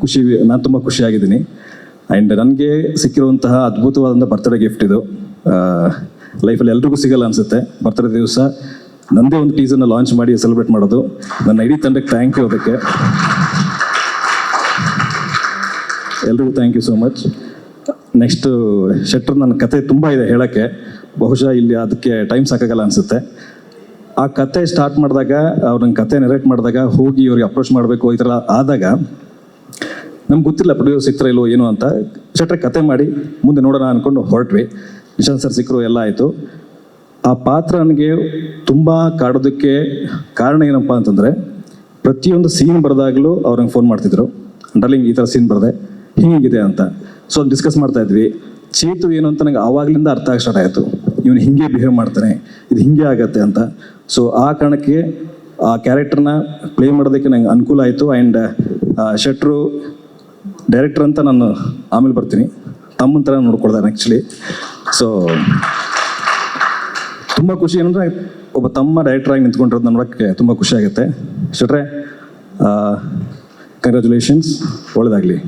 ಖುಷಿ, ನಾನು ತುಂಬ ಖುಷಿಯಾಗಿದ್ದೀನಿ. ಆ್ಯಂಡ್ ನನಗೆ ಸಿಕ್ಕಿರುವಂತಹ ಅದ್ಭುತವಾದಂಥ ಬರ್ತ್ಡೇ ಗಿಫ್ಟ್ ಇದು. ಲೈಫಲ್ಲಿ ಎಲ್ರಿಗೂ ಸಿಗಲ್ಲ ಅನಿಸುತ್ತೆ. ಬರ್ತ್ಡೇ ದಿವಸ ನನ್ನದೇ ಒಂದು ಟೀಸನ್ನು ಲಾಂಚ್ ಮಾಡಿ ಸೆಲೆಬ್ರೇಟ್ ಮಾಡೋದು. ನನ್ನ ಇಡೀ ತಂಡಕ್ಕೆ ಥ್ಯಾಂಕ್ ಯು ಅದಕ್ಕೆ. ಎಲ್ರಿಗೂ thank you so much next ಶೆಟ್ರ್ ನನ್ನ ಕತೆ ತುಂಬ ಇದೆ ಹೇಳೋಕ್ಕೆ. ಬಹುಶಃ ಇಲ್ಲಿ ಅದಕ್ಕೆ ಟೈಮ್ ಸಾಕಾಗಲ್ಲ ಅನಿಸುತ್ತೆ. ಆ ಕತೆ ಸ್ಟಾರ್ಟ್ ಮಾಡಿದಾಗ, ಅವ್ರ ನನ್ನ ಕತೆ ನೆರೆಕ್ಟ್ ಮಾಡಿದಾಗ ಹೋಗಿ ಇವ್ರಿಗೆ ಅಪ್ರೋಚ್ ಮಾಡಬೇಕು ಈ ಥರ ಆದಾಗ ನಮ್ಗೆ ಗೊತ್ತಿಲ್ಲ ಪ್ರೊಡ್ಯೂಸರ್ ಸಿಗ್ತಾರ ಇಲ್ವೋ ಏನು ಅಂತ. ಶಟ್ರ ಕತೆ ಮಾಡಿ ಮುಂದೆ ನೋಡೋಣ ಅಂದ್ಕೊಂಡು ಹೊರಟ್ವಿ. ನಿಶಾಂತ್ ಸರ್ ಸಿಕ್ಕರು ಎಲ್ಲ ಆಯಿತು. ಆ ಪಾತ್ರ ನನಗೆ ತುಂಬ ಕಾಡೋದಕ್ಕೆ ಕಾರಣ ಏನಪ್ಪ ಅಂತಂದರೆ, ಪ್ರತಿಯೊಂದು ಸೀನ್ ಬರೆದಾಗಲೂ ಅವ್ರು ನಂಗೆ ಫೋನ್ ಮಾಡ್ತಿದ್ರು. ಡಾರ್ಲಿಂಗ್ ಈ ಥರ ಸೀನ್ ಬರೆದೆ. ಹಿಂಗಿದೆ ಅಂತ. ಸೊ ಅದು ಡಿಸ್ಕಸ್ ಮಾಡ್ತಾ ಇದ್ವಿ. ಚೇತು ಏನು ಅಂತ ನಂಗೆ ಆವಾಗಲಿಂದ ಅರ್ಥ ಆಗಿ ಸ್ಟಾರ್ಟ್ ಆಯಿತು. ಇವನು ಹಿಂಗೆ ಬಿಹೇವ್ ಮಾಡ್ತಾನೆ. ಇದು ಹಿಂಗೆ ಆಗತ್ತೆ ಅಂತ. ಸೊ ಆ ಕಾರಣಕ್ಕೆ ಆ ಕ್ಯಾರೆಕ್ಟರ್ನ ಪ್ಲೇ ಮಾಡೋದಕ್ಕೆ ನಂಗೆ ಅನುಕೂಲ ಆಯಿತು. ಆ್ಯಂಡ್ ಶೆಟ್ರು ಡೈರೆಕ್ಟರ್ ಅಂತ ನಾನು ಆಮೇಲೆ ಬರ್ತೀನಿ. ತಮ್ಮನ ಥರ ನೋಡ್ಕೊಳ್ತಾರೆ ಆ್ಯಕ್ಚುಲಿ ಸೊ ತುಂಬ ಖುಷಿ ಏನಂದರೆ ಒಬ್ಬ ತಮ್ಮ ಡೈರೆಕ್ಟ್ರಾಗಿ ನಿಂತ್ಕೊಂಡಿರೋದು ನೋಡೋಕ್ಕೆ ತುಂಬ ಖುಷಿ ಆಗುತ್ತೆ. ಶೆಟ್ರೆ ಕಂಗ್ರ್ಯಾಚುಲೇಷನ್ಸ್ ಒಳ್ಳೆಯದಾಗಲಿ